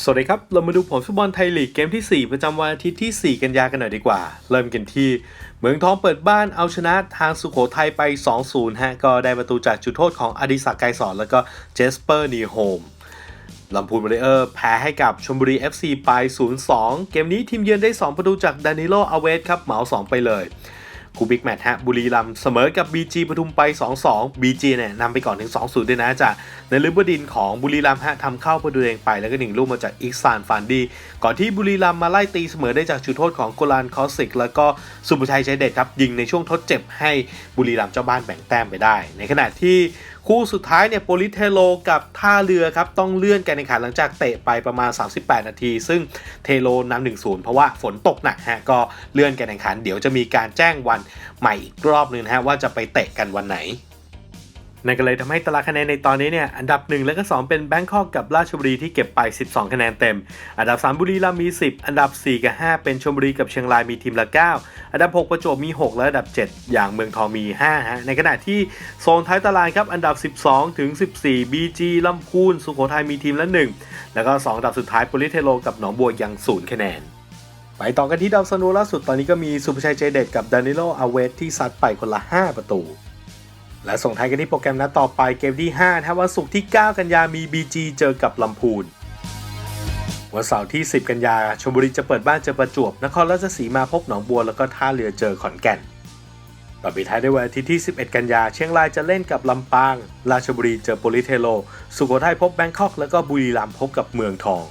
สวัสดีครับ เรามาดูผลฟุตบอลไทยลีกเกมที่ 4 ประจำวันอาทิตย์ที่ 4 กันยากันหน่อยดีกว่า เริ่มกันที่ เมืองทองเปิดบ้านเอาชนะทางสุโขทัยไป 2-0 ฮะ ก็ได้ประตูจากจุดโทษของอดิศักดิ์ไกรสอนแล้วก็เจสเปอร์นีโฮมลำพูนบริเออร์แพ้ให้กับชลบุรี FC ไป 0-2 เกมนี้ทีมเยือนได้ 2 ประตูจากดานิโลอาเวสครับเหมา 2 ไปเลย คูบิกแมตช์ฮะบุรีรัมเสมอกับ BG ปทุมไป 2-2 BG เนี่ยนำไปก่อนถึง 2-0 ด้วยนะจากในลิบดินของบุรีรัมฮะทำเข้าประตูเองไปแล้วก็หนึ่งลูกมาจากอิกซานฟานดี ก่อนที่บุรีรัมมาไล่ตีเสมอได้จากจุดโทษของโกลานคอสิก แล้วก็สุภชัยใจเด็ดครับยิงในช่วงทดเจ็บให้บุรีรัมเจ้าบ้านแบ่งแต้มไปได้ ในขณะที่คู่สุดท้ายเนี่ยโปลิเทโลกับท่าเรือครับต้องเลื่อนการแข่งขันหลังจากเตะไปประมาณ 38 นาที ซึ่งเทโลนำ1-0เพราะว่าฝนตกหนักฮะก็เลื่อนการแข่งขัน เดี๋ยวจะมีการแจ้งวันใหม่อีกรอบหนึงนะฮะว่าจะไปเตะกันวันไหน นั่นก็เลยทำให้ตารางคะแนนในตอนนี้เนี่ยอันดับ 1 และก็ 2 เป็นแบงคอกกับราชบุรีที่เก็บไป 12 คะแนนเต็ม อันดับ 3 บุรีรัมย์มี 10 อันดับ 4 กับ 5 เป็นชลบุรีกับเชียงรายมีทีมละ 9 อันดับ 6 ประจวบมี 6 และอันดับ 7 อย่างเมืองทองมี 5 ฮะ ในขณะที่โซนท้ายตารางครับอันดับ 12 ถึง 14 BG ลำพูน สุโขทัยมีทีมละ 1 แล้วก็ 2 อันดับสุดท้ายโปลิเทโลกับหนองบัวยัง 0 คะแนนไปต่อกันที่ดาวซันโวล่าสุดตอนนี้ก็มีสุภชัยใจเด็ดกับดานิโลอาเวสที่ซัดไปคนละ 5 ประตู และส่งท้ายกันที่โปรแกรมนัดต่อไปเกมที่5นะครับวันศุกร์ที่ 9 กันยามี BG เจอกับลำพูน วันเสาร์ที่ 10 กันยาชลบุรีจะเปิดบ้านเจอประจวบ นครราชสีมาพบหนองบัวแล้วก็ท่าเรือเจอขอนแก่น ต่อไปท้ายด้วยวันอาทิตย์ที่ 11 กันยา เชียงรายจะเล่นกับลำปาง ราชบุรีเจอโปลิเทโล สุโขทัยพบแบงคอก แล้วก็บุรีรัมย์พบกับเมืองทอง